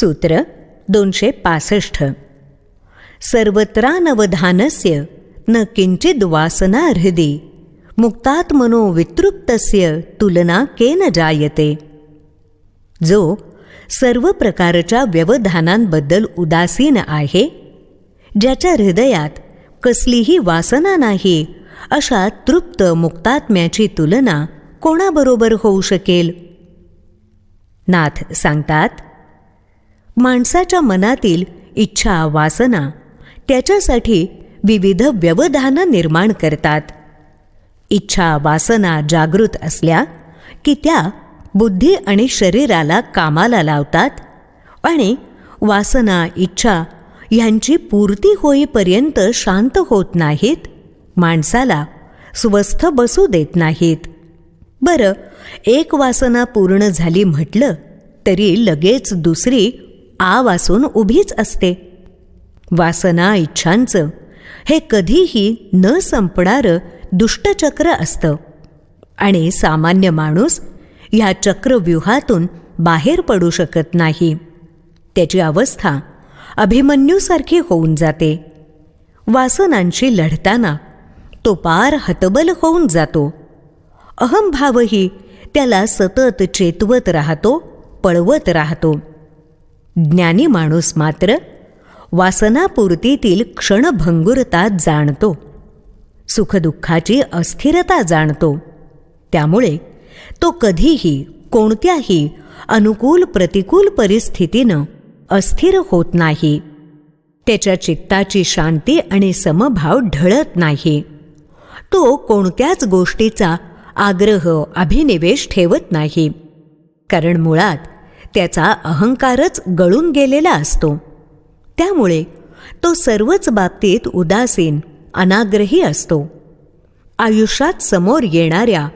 सूत्र दोनशे पासष्ट. सर्वत्रानवधानस्य न किंचित वासना हृदी मुक्तात्मनो वितृप्तस्य तुलना केन जायते. जो सर्व प्रकारच्या व्यवधानांबद्दल उदासीन आहे ज्याच्या हृदयात कसलीही वासना नाही अशा तृप्त मुक्तात्म्याची तुलना कोणाबरोबर होऊ शकेल? नाथ सांगतात माणसाच्या मनातील इच्छा वासना त्याच्यासाठी विविध व्यवधानं निर्माण करतात. इच्छा वासना जागृत असल्या की त्या बुद्धी आणि शरीराला कामाला लावतात आणि वासना इच्छा ह्यांची पूर्ती होईपर्यंत शांत होत नाहीत माणसाला स्वस्थ बसू देत नाहीत. बरं एक वासना पूर्ण झाली म्हटलं तरी लगेच दुसरी आ वासून उभीच असते. वासना इच्छांचं हे कधीही न संपणारं दुष्टचक्र असतं. आणि सामान्य माणूस ह्या चक्रव्यूहातून बाहेर पडू शकत नाही. त्याची अवस्था अभिमन्यूसारखी होऊन जाते. वासनांशी लढताना तो पार हतबल होऊन जातो. अहमभावही त्याला सतत चेतवत राहतो पळवत राहतो. ज्ञानी माणूस मात्र वासनापूर्तीतील क्षणभंगुरता जाणतो. सुखदुःखाची अस्थिरता जाणतो. त्यामुळे तो कधीही कोणत्याही अनुकूल प्रतिकूल परिस्थितीनं अस्थिर होत नाही. त्याच्या चित्ताची शांती आणि समभाव ढळत नाही. तो कोणत्याच गोष्टीचा आग्रह अभिनिवेश ठेवत नाही. कारण मुळात त्याचा अहंकारच गळून गेलेला असतो. त्यामुळे तो सर्वच बाबतीत उदासीन अनाग्रही असतो. आयुष्यात समोर येणाऱ्या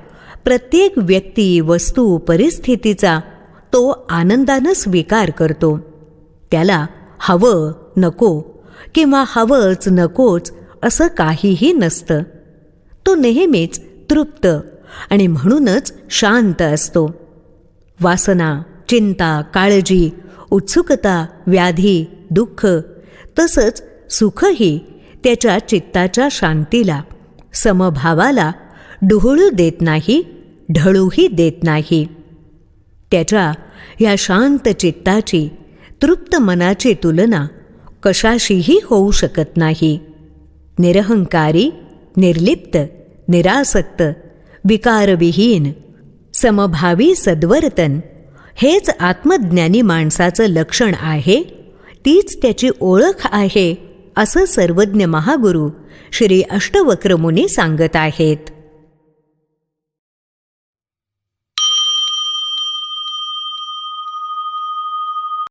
प्रत्येक व्यक्ती वस्तू परिस्थितीचा तो आनंदानं स्वीकार करतो. त्याला हवं नको किंवा हवंच नकोच असं काहीही नसतं. तो नेहमीच तृप्त आणि म्हणूनच शांत असतो. वासना चिंता काळजी उत्सुकता व्याधी दुःख तसंच सुखही त्याच्या चित्ताच्या शांतीला समभावाला डुहळू देत नाही ढळूही देत नाही. त्याच्या ह्या शांत चित्ताची तृप्त मनाची तुलना कशाशीही होऊ शकत नाही. निरहंकारी निर्लिप्त निरासक्त विकारविहीन समभावी सद्वर्तन हेच आत्मज्ञानी माणसाचं लक्षण आहे? तीच त्याची ओळख आहे असं सर्वज्ञ महागुरू श्री अष्टवक्रमुनी सांगत आहेत.